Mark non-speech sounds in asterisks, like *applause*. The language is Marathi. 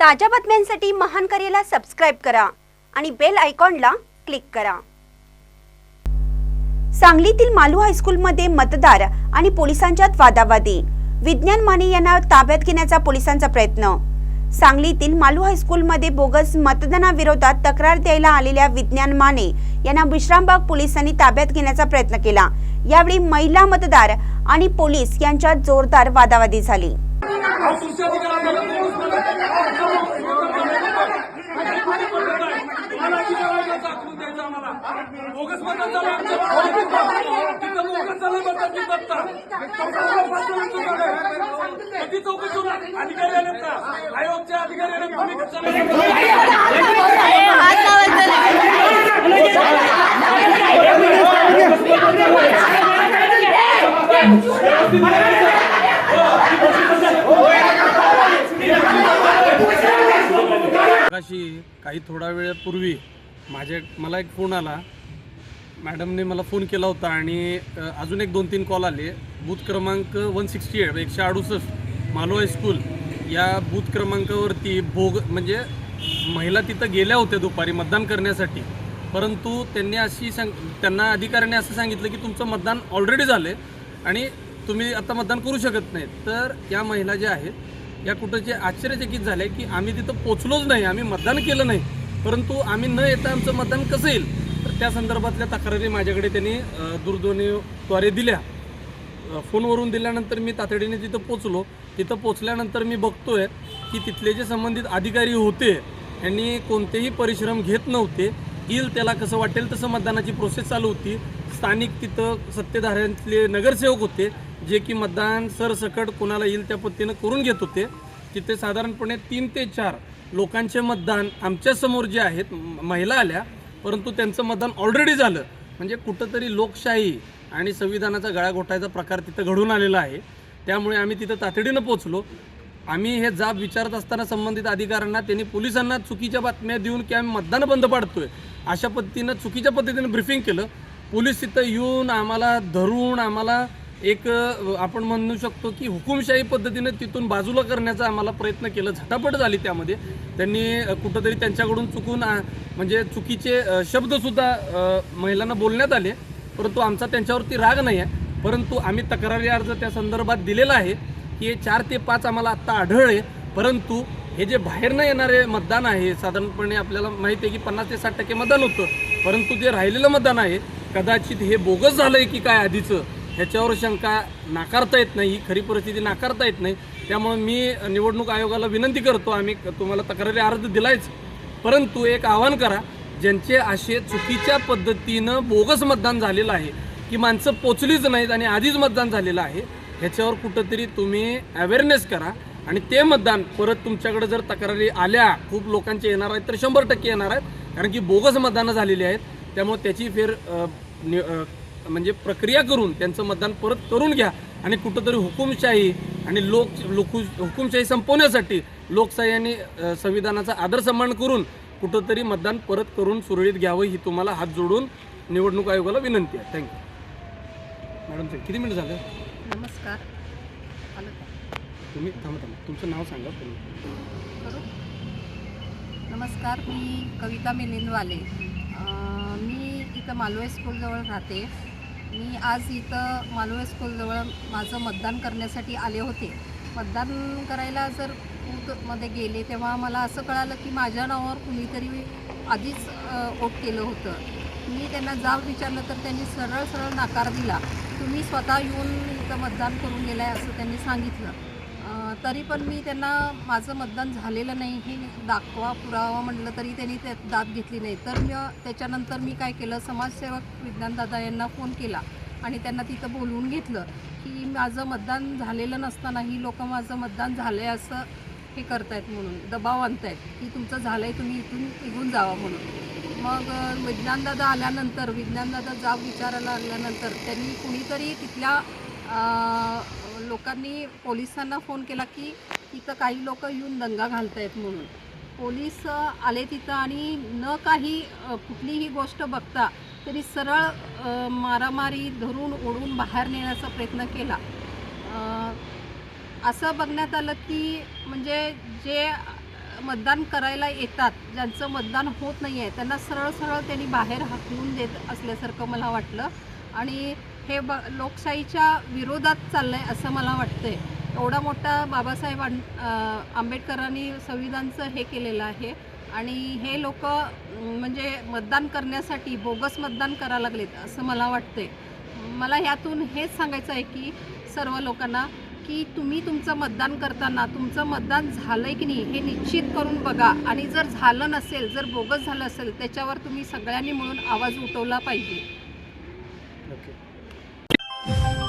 ताज्या बातम्यांसाठी महान करेला सबस्क्राईब करा आणि बेल आयकॉनला क्लिक करा. सांगलीतील मालू हायस्कूलमध्ये मतदार आणि पोलिसांच्यात वादावादी. विज्ञान माने यांना ताब्यात घेण्याचा पोलिसांचा प्रयत्न. सांगलीतील मालू हायस्कूलमध्ये बोगस मतदानाविरोधात तक्रार द्यायला आलेल्या विज्ञान माने यांना विश्रामबाग पोलिसांनी ताब्यात घेण्याचा प्रयत्न केला. यावेळी महिला मतदार आणि पोलीस यांच्यात जोरदार वादावादी झाली. बोगस मतदान झालं आमच्या तिथं बोगस झालं मतदान मी बघता. कधी चौकशी अधिकारी आलेत का? आयोगचे अधिकारी काही थोडा वेळापूर्वी माझ्या मला एक फोन आला. मॅडमने मला फोन केला होता आणि अजून एक दोन तीन कॉल आले. बूथ क्रमांक वन सिक्स्टी एट एकशे अडुसष्ट मालो हायस्कूल या बूथ क्रमांकावरती भोग म्हणजे महिला तिथं गेल्या होत्या दुपारी मतदान करण्यासाठी. परंतु त्यांनी अशी सांग त्यांना अधिकाऱ्याने असं सांगितलं की तुमचं मतदान ऑलरेडी झालं आणि तुम्ही आता मतदान करू शकत नाही तर या महिला ज्या आहेत या कुठं जे आश्चर्यचकित झाले की आम्ही तिथं पोचलोच नाही आम्ही मतदान केलं नाही. परंतु आम्ही न येता आमचं मतदान कसं येईल? तर त्या संदर्भातल्या तक्रारी माझ्याकडे त्यांनी दूरध्वनीद्वारे दिल्या. फोनवरून दिल्यानंतर मी तातडीने तिथं पोचलो तिथं पोचल्यानंतर मी बघतोय की तिथले जे संबंधित अधिकारी होते यांनी कोणतेही परिश्रम घेत नव्हते. येईल त्याला कसं वाटेल तसं मतदानाची प्रोसेस चालू होती. स्थानिक तिथं सत्तेधाऱ्यांतले नगरसेवक होते जे की मतदान सरसकट कोणाला येईल त्या पद्धतीनं करून घेत होते. तिथे साधारणपणे तीन ते चार लोकांचे मतदान आमच्यासमोर जे आहेत महिला आल्या परंतु त्यांचं मतदान ऑलरेडी झालं. म्हणजे कुठंतरी लोकशाही आणि संविधानाचा गळा घोटायचा प्रकार तिथं घडून आलेला आहे. त्यामुळे आम्ही तिथं तातडीनं पोचलो आम्ही हे जाब विचारत असताना संबंधित अधिकाऱ्यांना त्यांनी पोलिसांना चुकीच्या बातम्या देऊन की आम्ही मतदान बंद पाडतोय. अशा पद्धतीनं चुकीच्या पद्धतीनं ब्रिफिंग केलं. पोलीस तिथं येऊन आम्हाला धरून आम्हाला एक आपण म्हणू शकतो की हुकुमशाही पद्धतीने तिथून बाजूला करण्याचा आम्हाला प्रयत्न केला. झटापट झाली त्यामध्ये. त्यांनी कुठंतरी त्यांच्याकडून चुकून म्हणजे चुकीचे शब्दसुद्धा महिलांना बोलण्यात आले. परंतु आमचा त्यांच्यावरती राग नाही आहे परंतु आम्ही तक्रारी अर्ज त्या संदर्भात दिलेला आहे की हे चार ते पाच आम्हाला आत्ता आढळले. परंतु हे जे बाहेरनं येणारे मतदान आहे साधारणपणे आपल्याला माहिती आहे की पन्नास ते साठ टक्के मतदान होतं. परंतु जे राहिलेलं मतदान आहे कदाचित हे बोगस झालं आहे की काय आधीचं? ह्याच्यावर शंका नाकारता येत नाही ही खरी परिस्थिती नाकारता येत नाही. त्यामुळे मी निवडणूक आयोगाला विनंती करतो आम्ही तुम्हाला तक्रारी अर्ज दिलायच. परंतु एक आवाहन करा ज्यांचे असे चुकीच्या पद्धतीनं बोगस मतदान झालेलं आहे की माणसं पोचलीच नाहीत आणि आधीच मतदान झालेलं आहे ह्याच्यावर कुठंतरी तुम्ही अवेअरनेस करा आणि ते मतदान परत तुमच्याकडे जर तक्रारी आल्या खूप लोकांचे येणार आहेत तर शंभर टक्के येणार आहेत कारण की बोगस मतदानं झालेली आहेत. त्यामुळे त्याची फेर नि- म्हणजे प्रक्रिया करून त्यांचं मतदान परत करून घ्या आणि कुठंतरी हुकुमशाही आणि लोक लोकु हुकुमशाही संपवण्यासाठी लोकशाही संविधानाचा आदर सन्मान करून कुठंतरी मतदान परत करून सुरळीत घ्यावं ही तुम्हाला हात जोडून निवडणूक आयोगाला विनंती आहे. थँक्यू मॅडम किती मिनिट झालं? नमस्कार? तुम्ही थांबा थांबा. तुमचं नाव सांगा नमस्कार मी कविता मिलिंदवाले. मी इथं मालवय स्कूलजवळ राहते. मी आज इथं मालवे स्कूलजवळ माझं मतदान करण्यासाठी आले होते. मतदान करायला जर मध्ये गेले तेव्हा मला असं कळालं की माझ्या नावावर कुणीतरी आधीच वोट केलं होतं. मी त्यांना जाब विचारलं तर त्यांनी सरळ सरळ नकार दिला. तुम्ही स्वतः येऊन इथं मतदान करून गेलाय असं त्यांनी सांगितलं. तरी पण मी त्यांना माझं मतदान झालेलं नाही हे दाखवा पुरावा म्हटलं तरी त्यांनी त्यात दाद घेतली नाही. तर मी त्याच्यानंतर मी काय केलं समाजसेवक विज्ञानदादा यांना फोन केला आणि त्यांना तिथं बोलवून घेतलं की माझं मतदान झालेलं नसतानाही लोक माझं मतदान झालं आहे असं हे करतायत म्हणून दबाव आणतायत की तुमचं झालं आहे तुम्ही इथून निघून जावा म्हणून. मग विज्ञानदादा आल्यानंतर विज्ञानदादा जाब विचारायला आल्यानंतर त्यांनी कुणीतरी तिथल्या लोकांनी पोलिसांना फोन केला की तिथं काही लोक येऊन दंगा घालत आहेत म्हणून. पोलीस आले तिथं आणि न काही कुठलीही गोष्ट बघता तरी सरळ मारामारी धरून ओढून बाहेर नेण्याचा प्रयत्न केला. असं बघण्यात आलं की म्हणजे जे मतदान करायला येतात ज्यांचं मतदान होत नाही आहे त्यांना सरळ सरळ त्यांनी बाहेर हाकलून देत असल्यासारखं मला वाटलं. आणि हे ब लोकशाहीच्या विरोधात चाललं आहे असं मला वाटतं आहे एवढा मोठा बाबासाहेब आंबेडकरांनी संविधानचं हे केलेलं आहे. आणि हे लोक म्हणजे मतदान करण्यासाठी बोगस मतदान करायला लागलेत असं मला वाटते मला ह्यातून हेच सांगायचं आहे की सर्व लोकांना की तुम्ही तुमचं मतदान करताना तुमचं मतदान झालं आहे की नाही हे निश्चित करून बघा. आणि जर झालं नसेल जर बोगस झालं असेल त्याच्यावर तुम्ही सगळ्यांनी मिळून आवाज उठवला पाहिजे. Thank *laughs* you.